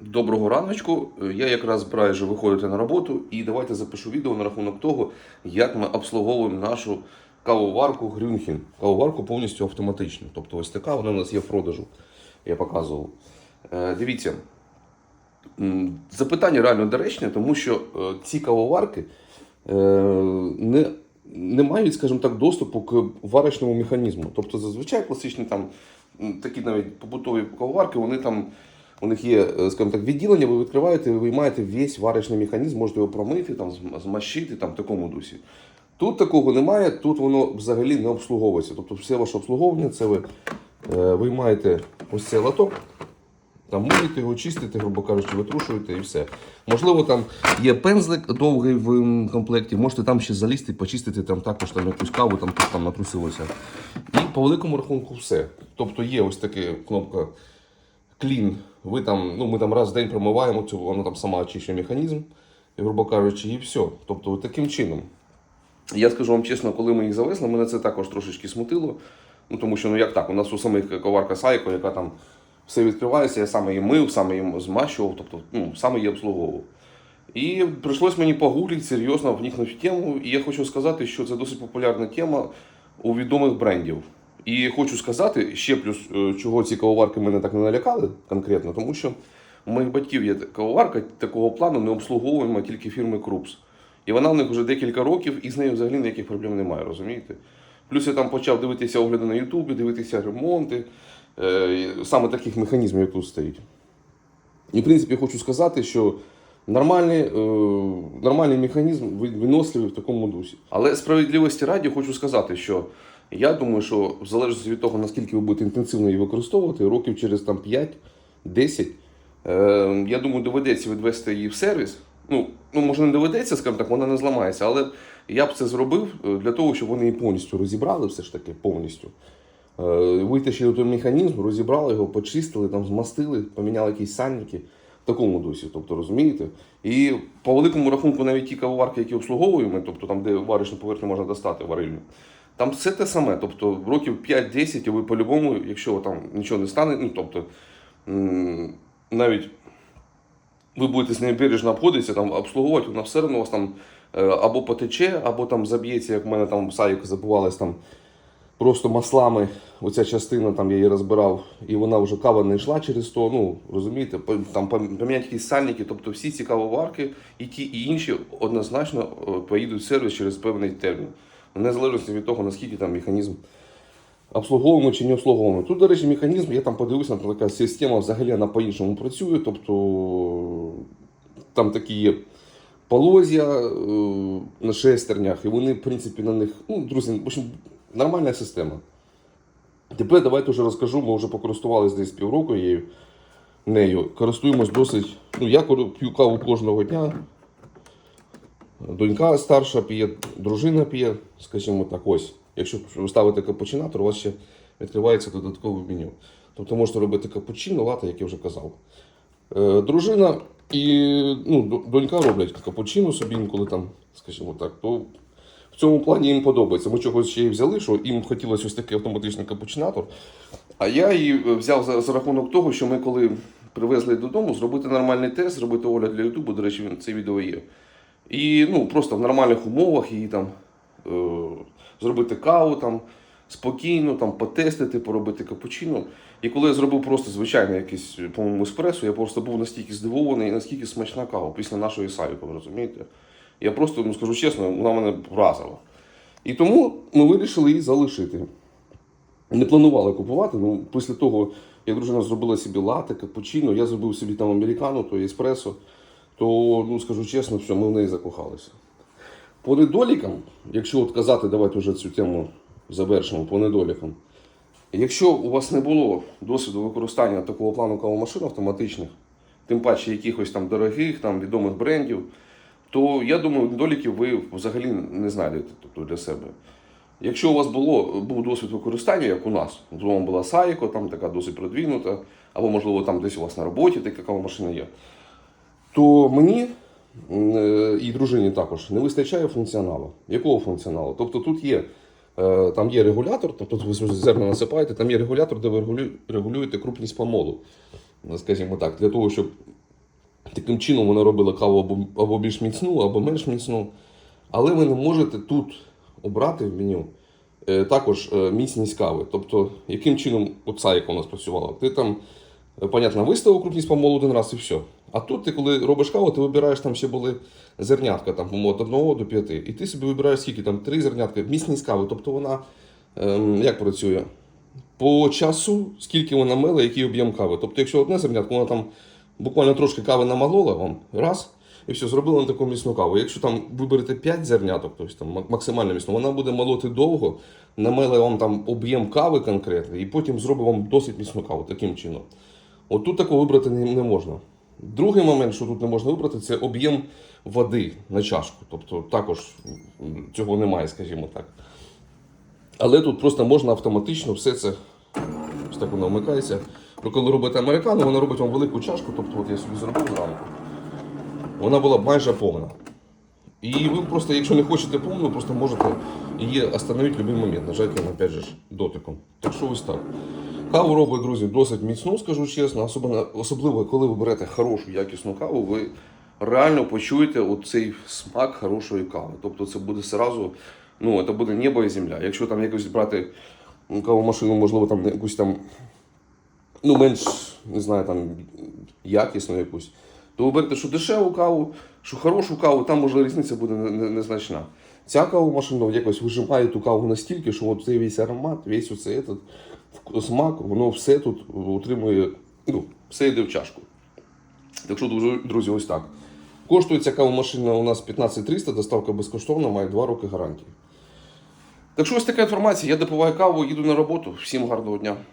Доброго раночку. Я якраз збираюся вже виходити на роботу і давайте запишу відео на рахунок того, як ми обслуговуємо нашу кавоварку Грюнхін. Кавоварку повністю автоматичну. Тобто ось така вона у нас є в продажу. Я показував. Е, дивіться, запитання реально доречне, тому що е, ці кавоварки е, не, не мають, скажімо так, доступу к варочному механізму. Тобто зазвичай класичні там такі навіть побутові кавоварки, вони там. У них є, е, скажімо так, відділення, ви відкриваєте, ви виймаєте весь варочний механізм, можете його промити, там, змащити, там, в такому дусі. Тут такого немає, тут воно взагалі не обслуговується. Тобто все ваше обслуговування, це ви е, виймаєте ось цей лоток, там миєте його, чистите, грубо кажучи, витрушуєте і все. Можливо, там є пензлик довгий в комплекті, можете там ще залізти, почистити там також там якусь каву, там, там натрусилося. І по великому рахунку все. Тобто є ось така кнопка клін. Ви там, ну, ми там раз в день промиваємо цю, вона там сама очищує механізм, і, грубо кажучи, і все. Тобто таким чином. Я скажу вам чесно, коли ми їх завезли, мене це також трошечки смутило. Ну, тому що, ну як так, у нас у самих коварка Сайко, яка там все відкривається, я саме її мив, саме її змащував, тобто ну, саме її обслуговував. І прийшлось мені погуглити серйозно вникнути в тему. І я хочу сказати, що це досить популярна тема у відомих брендів. І хочу сказати ще плюс, е, чого ці кавоварки мене так не налякали конкретно, тому що у моїх батьків є кавоварка такого плану, не обслуговуємо тільки фірми Крупс. І вона в них вже декілька років, і з нею взагалі ніяких проблем немає, розумієте? Плюс я там почав дивитися огляди на Ютубі, дивитися ремонти, е, саме таких механізмів, як тут стоїть. І, в принципі, хочу сказати, що нормальний, е, нормальний механізм виносливий в такому дусі. Але справедливості раді хочу сказати, що я думаю, що в залежності від того, наскільки ви будете інтенсивно її використовувати, років через там 5-10, е, я думаю, доведеться відвести її в сервіс. Ну, ну, може, не доведеться, скажімо так, вона не зламається, але я б це зробив е, для того, щоб вони її повністю розібрали, все ж таки, повністю. Е, Витащили той механізм, розібрали його, почистили, там, змастили, поміняли якісь сальники в такому дусі, тобто розумієте? І по великому рахунку навіть ті кавоварки, які обслуговуємо, тобто там, де варочну поверхню можна достати варильню, там все те саме. Тобто років 5-10, і ви по-любому, якщо там нічого не стане, ну тобто навіть ви будете з нею бережно обходитися, там обслуговувати, вона все одно вас там е, або потече, або там заб'ється, як в мене там сайка забувалась там просто маслами. Оця частина там я її розбирав, і вона вже кава не йшла через то. Ну розумієте, там пом- поміняти якісь сальники, тобто всі ці кавоварки, і ті, і інші однозначно е, поїдуть в сервіс через певний термін. Незалежно від того, наскільки там механізм обслуговуємо чи не обслуговуємо. Тут, до речі, механізм, я там подивився, там така система взагалі вона по-іншому працює. Тобто там такі є полозя е, на шестернях, і вони, в принципі, на них, ну, друзі, в общем, нормальна система. Тепер давайте вже розкажу, ми вже покористувалися десь півроку нею. Користуємось досить. Ну, я п'ю каву кожного дня. Донька старша п'є, дружина п'є, скажімо так, ось. Якщо ви ставите капучинатор, у вас ще відкривається додаткове меню. Тобто можете робити капучино, лате, як я вже казав. Е, дружина і ну, донька роблять капучино собі інколи там, скажімо так, то в цьому плані їм подобається. Ми чогось ще й взяли, що їм хотілося ось такий автоматичний капучинатор. А я її е, взяв за, за рахунок того, що ми коли привезли додому, зробити нормальний тест, зробити огляд для Ютубу, до речі, це відео є. І ну, просто в нормальних умовах її там е, зробити каву там, спокійно, там, потестити, поробити капучино. І коли я зробив просто звичайний якийсь, по-моєму, еспресо, я просто був настільки здивований, наскільки смачна кава після нашої ви розумієте? Я просто, ну скажу чесно, вона мене вразила. І тому ми вирішили її залишити. Не планували купувати. Ну, після того, як дружина зробила собі лате, капучино, я зробив собі там американо, то еспресо, то, ну скажу чесно, все, ми в неї закохалися. По недолікам, якщо от казати, давайте вже цю тему завершимо по недолікам. Якщо у вас не було досвіду використання такого плану кавомашин автоматичних, тим паче якихось там дорогих, там відомих брендів, то я думаю, недоліків ви взагалі не знайдете тобто, для себе. Якщо у вас було, був досвід використання, як у нас, вдома була Сайко, там така досить продвинута, або, можливо, там десь у вас на роботі така кавомашина є, то мені е, і дружині також не вистачає функціоналу. Якого функціоналу? Тобто тут є, е, там є регулятор, тобто ви зерна насипаєте, там є регулятор, де ви регулюєте крупність помолу. Скажімо так, для того, щоб Таким чином вона робила каву або, більш міцну, або менш міцну. Але ви не можете тут обрати в меню е, також міцність кави. Тобто, яким чином оця, яка у нас працювала, ти там, понятно, виставив крупність помолу один раз і все. А тут ти, коли робиш каву, ти вибираєш там ще були зернятка, там, від 1 до 5. І ти собі вибираєш скільки там, 3 зернятка, міцність кави. Тобто вона ем, як працює? По часу, скільки вона мила, який об'єм кави. Тобто, якщо одне зернятко, вона там буквально трошки кави намалола вам, раз, і все, зробила на таку міцну каву. Якщо там виберете 5 зерняток, тобто там максимально міцно, вона буде молоти довго, намеле вам там об'єм кави конкретний, і потім зробить вам досить міцну каву таким чином. От тут такого вибрати не можна. Другий момент, що тут не можна вибрати, це об'єм води на чашку. Тобто також цього немає, скажімо так. Але тут просто можна автоматично все це. Ось так воно вмикається. Ну, коли робите американу, вона робить вам велику чашку, тобто от я собі зробив зранку. Вона була майже повна. І ви просто, якщо не хочете повну, просто можете її остановити в будь-який момент, нажати на опять же дотиком. Так що ось так. Каву робить, друзі, досить міцну, скажу чесно. Особливо, особливо коли ви берете хорошу якісну каву, ви реально почуєте оцей смак хорошої кави. Тобто це буде сразу, ну, це буде небо і земля. Якщо там якось брати кавомашину, можливо, там якусь там ну, менш, не знаю, там якісну якусь, то ви берете, що дешеву каву, що хорошу каву, там може різниця буде не- не- незначна. Ця кавомашина якось вижимає ту каву настільки, що от цей весь аромат, весь оцей этот смак, воно все тут утримує, ну, все йде в чашку. Так що, друзі, ось так. Коштує ця кавомашина у нас 15300, доставка безкоштовна, має 2 роки гарантії. Так що ось така інформація. Я допиваю каву, їду на роботу. Всім гарного дня.